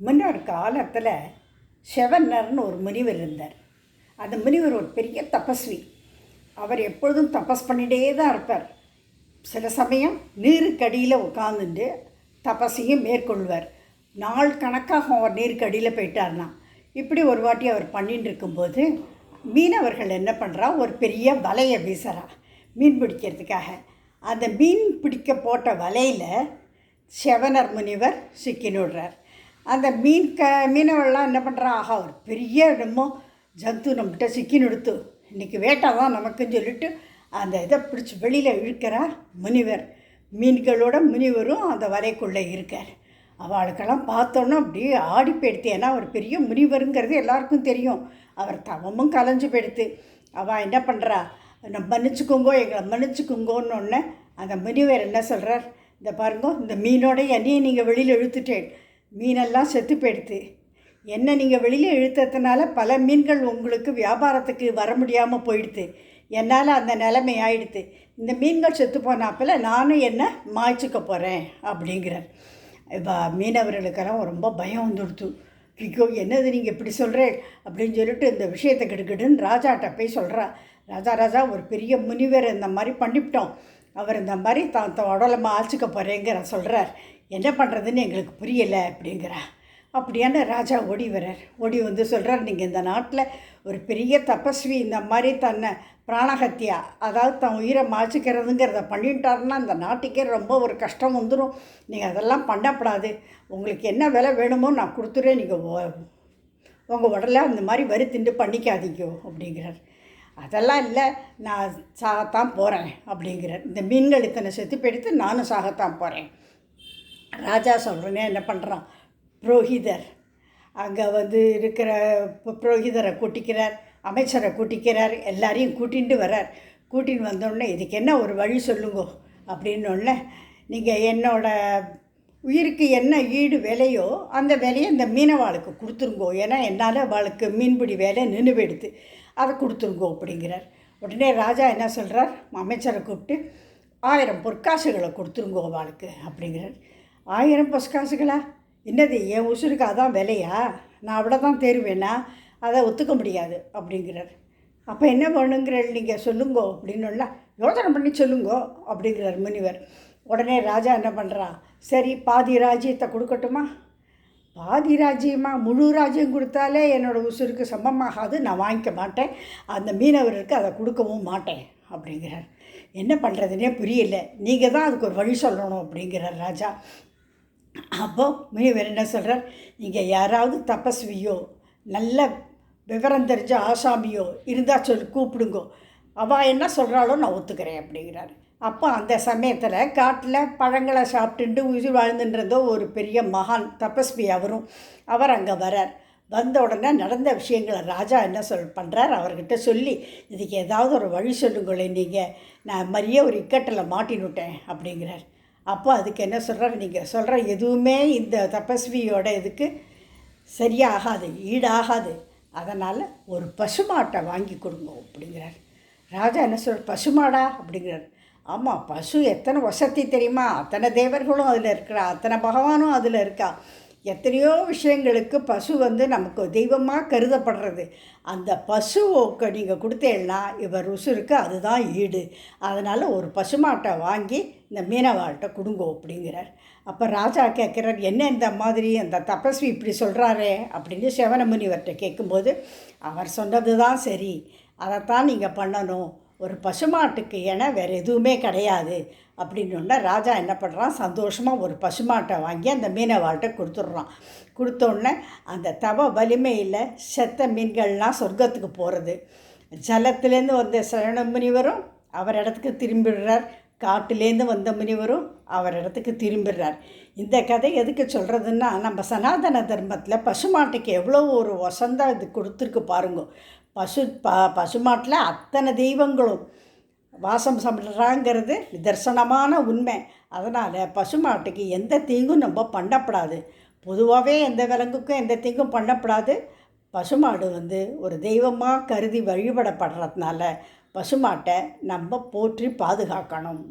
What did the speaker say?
முன்னொரு காலத்தில் செவன்னர்னு ஒரு முனிவர் இருந்தார். அந்த முனிவர் ஒரு பெரிய தபஸ்வி. அவர் எப்பொழுதும் தபஸ் பண்ணிகிட்டே தான் இருப்பார். சில சமயம் நீருக்கடியில் உட்காந்துட்டு தபஸையும் மேற்கொள்வார். நாள் கணக்காக அவர் நீருக்கடியில் போயிட்டார்னா இப்படி ஒரு வாட்டி அவர் பண்ணிட்டு இருக்கும்போது மீனவர்கள் என்ன பண்ணுறா ஒரு பெரிய வலையை வீசுறா மீன் பிடிக்கிறதுக்காக. அந்த மீன் பிடிக்க போட்ட வலையில் செவனர் முனிவர் சிக்கினுடுறார் அந்த மீன் க மீனவர்கள்லாம் என்ன பண்ணுறா ஆஹா ஒரு பெரிய என்னமோ ஜந்து நம்மகிட்ட சிக்கின்னு எடுத்து இன்றைக்கி வேட்டை தான் நமக்குன்னு சொல்லிட்டு அந்த இதை பிடிச்சி வெளியில் இழுக்கிறா முனிவர். மீன்களோட முனிவரும் அந்த வலைக்குள்ளே இருக்கார். அவளுக்கெல்லாம் பார்த்தோன்னா அப்படியே ஆடி போயிடுத்து. ஏன்னா அவர் பெரிய முனிவருங்கிறது எல்லாருக்கும் தெரியும். அவர் தவமும் கலைஞ்சு போயிடுத்து. அவள் என்ன பண்ணுறா நம்ம மன்னிச்சுக்கோங்கோ எங்களை மன்னிச்சுக்குங்கோன்னு ஒன்று அந்த முனிவர் என்ன சொல்கிறார் இந்த பாருங்கோ இந்த மீனோட என்னையும் நீங்கள் வெளியில் இழுத்துட்டேன். மீனெல்லாம் செத்து போயிடுது என்ன நீங்கள் வெளியில் இழுத்ததுனால பல மீன்கள் உங்களுக்கு வியாபாரத்துக்கு வர முடியாமல் போயிடுது என்னால் அந்த நிலைமை ஆயிடுது இந்த மீன்கள் செத்து போனாப்பில் நானும் என்ன மாய்ச்சிக்க போகிறேன் அப்படிங்கிறார். இப்போ மீனவர்களுக்கெல்லாம் ரொம்ப பயம் வந்துடுத்து. ஐயோ என்னது நீங்கள் இப்படி சொல்கிறேன் அப்படின்னு சொல்லிட்டு இந்த விஷயத்தை கெடுக்கடுன்னு ராஜாட்ட போய் சொல்கிறா ராஜா ராஜா ஒரு பெரிய முனிவர் இந்த மாதிரி பண்ணிவிட்டோம். அவர் இந்த மாதிரி தான் தன் உடலமாக ஆச்சுக்க போகிறேங்கிற சொல்கிறார் என்ன பண்ணுறதுன்னு எங்களுக்கு புரியலை அப்படிங்கிறா அப்படியான ராஜா ஓடி வரார் ஓடி வந்து சொல்கிறார் நீங்கள் இந்த நாட்டில் ஒரு பெரிய தபஸ்வி இந்த மாதிரி தன்னை பிராணஹத்தியா அதாவது தன் உயிரை மாச்சிக்கிறதுங்கிறத பண்ணிட்டாருன்னா அந்த நாட்டுக்கே ரொம்ப ஒரு கஷ்டம் வந்துடும் நீங்கள் அதெல்லாம் பண்ணக்கூடாது உங்களுக்கு என்ன விலை வேணுமோ நான் கொடுத்துறேன். நீங்கள் உங்கள் உடலை அந்த மாதிரி வரி திண்டு பண்ணிக்காதீங்க அப்படிங்கிறார். அதெல்லாம் இல்லை நான் சாகத்தான் போகிறேன் அப்படிங்கிற இந்த மீன்கள் இத்தனை செத்து பிடித்து நானும் சாகத்தான் போகிறேன் ராஜா சொல்கிறேனே என்ன பண்ணுறான் புரோகிதர். அங்கே வந்து இருக்கிற பு- புரோகிதரை கூட்டிக்கிறார் அமைச்சரை கூட்டிக்கிறார் எல்லாரையும் கூட்டிகிட்டு வரார் கூட்டின்னு வந்தோடனே இதுக்கு என்ன ஒரு வழி சொல்லுங்கோ? அப்படின்னோடனே நீங்கள் என்னோட உயிருக்கு என்ன ஈடு விலையோ அந்த விலையை இந்த மீனவாளுக்கு கொடுத்துருங்கோ. ஏன்னா என்னால் அவளுக்கு மீன்பிடி வேலை நின்று போயிடுது அதை கொடுத்துருங்கோ அப்படிங்கிறார். உடனே ராஜா என்ன சொல்கிறார் அமைச்சரை கூப்பிட்டு ஆயிரம் பொற்காசுகளை கொடுத்துருங்கோ அவளுக்கு அப்படிங்கிறார். ஆயிரம் பொற்காசுகளா? என்னது என் உசுருக்கு அதான் விலையா? நான் அவ்வளோ தான் தேருவேனா? அதை ஒத்துக்க முடியாது அப்படிங்கிறார். அப்போ என்ன பண்ணுங்கிற நீங்கள் சொல்லுங்கோ அப்படின்னுல யோசனை பண்ணி சொல்லுங்கோ அப்படிங்கிறார் முனிவர். உடனே ராஜா என்ன பண்ணுறா சரி பாதி ராஜ்யத்தை கொடுக்கட்டுமா? பாதி ராஜ்யமாக முழு ராஜ்யம் கொடுத்தாலே என்னோடய உசுருக்கு சமமாகாது நான் வாங்கிக்க மாட்டேன். அந்த மீனவருக்கு அதை கொடுக்கவும் மாட்டேன் அப்படிங்கிறார். என்ன பண்ணுறதுனே புரியல. நீங்கள் தான் அதுக்கு ஒரு வழி சொல்லணும் அப்படிங்கிறார் ராஜா. அப்போ முனிவர் என்ன சொல்கிறார் நீங்கள் யாராவது தபஸ்வியோ நல்ல விவரம் தெரிஞ்ச ஆசாமியோ இருந்தால் சொல்லி கூப்பிடுங்கோ. அவள் என்ன சொல்கிறாளோ நான் ஒத்துக்கிறேன் அப்படிங்கிறாரு. அப்போ அந்த சமயத்தில் காட்டில் பழங்களை சாப்பிட்டுட்டு உயிர் வாழ்ந்துன்றதோ ஒரு பெரிய மகான் தபஸ்வி அவரும் அவர் அங்கே வரார். வந்த உடனே நடந்த விஷயங்களை ராஜா என்ன சொல் பண்ணுறார் அவர்கிட்ட சொல்லி இதுக்கு ஏதாவது ஒரு வழி சொல்லுங்களேன் நீங்கள் நான் மரியே ஒரு இக்கட்டில் மாட்டினுட்டேன் அப்படிங்கிறார். அப்போ அதுக்கு என்ன சொல்கிறார் நீங்கள் சொல்கிற எதுவுமே இந்த தபஸ்வியோட இதுக்கு சரியாகாது ஈடாகாது. அதனால் ஒரு பசுமாட்டை வாங்கி கொடுங்க அப்படிங்கிறார். ராஜா என்ன சொல் பசுமாடா? அப்படிங்கிறார். ஆமாம் பசு எத்தனை வசதி தெரியுமா? அத்தனை தேவர்களும் அதில் இருக்கிறா அத்தனை பகவானும் அதில் இருக்கா? எத்தனையோ விஷயங்களுக்கு பசு வந்து நமக்கு தெய்வமாக கருதப்படுறது. அந்த பசுவுக்கு நீங்கள் கொடுத்தேன்னா இவர் ருசுருக்கு அதுதான் ஈடு. அதனால் ஒரு பசுமாட்டை வாங்கி இந்த மீனவாள்கிட்ட கொடுங்கோ அப்படிங்கிறார். அப்போ ராஜா கேட்குறார் என்ன இந்த மாதிரி அந்த தபஸ்வி இப்படி சொல்கிறாரே அப்படின்னு சிவனமுனிவர்கிட்ட கேட்கும்போது அவர் சொன்னது தான் சரி. அதைத்தான் நீங்கள் பண்ணணும். ஒரு பசுமாட்டுக்கு என வேறு எதுவுமே கிடையாது அப்படின்னு ராஜா என்ன பண்ணுறான் சந்தோஷமாக ஒரு பசுமாட்டை வாங்கி அந்த மீனவாள்கிட்ட கொடுத்துட்றான். கொடுத்தோடனே அந்த தவ வலிமையில் செத்த மீன்கள்லாம் சொர்க்கத்துக்கு போகிறது ஜலத்துலேருந்து வந்த சரண முனிவரும் அவர் இடத்துக்கு திரும்பிடுறார். காட்டுலேருந்து வந்த முனிவரும் அவர் இடத்துக்கு திரும்பிடுறார். இந்த கதை எதுக்கு சொல்கிறதுன்னா நம்ம சனாதன தர்மத்தில் பசுமாட்டுக்கு எவ்வளோ ஒரு வசந்தா இது கொடுத்துருக்கு பாருங்க. பசு ப பசுமாட்டில் அத்தனை தெய்வங்களும் வாசம் பண்ணுறாங்கிறது நிதர்சனமான உண்மை. அதனால் பசுமாட்டுக்கு எந்த தீங்கும் நம்ம பண்ணப்படாது. பொதுவாகவே எந்த விலங்குக்கும் எந்த தீங்கும் பண்ணப்படாது. பசுமாடு வந்து ஒரு தெய்வமாக கருதி வழிபடப்படுறதுனால பசுமாட்டை நம்ம போற்றி பாதுகாக்கணும்.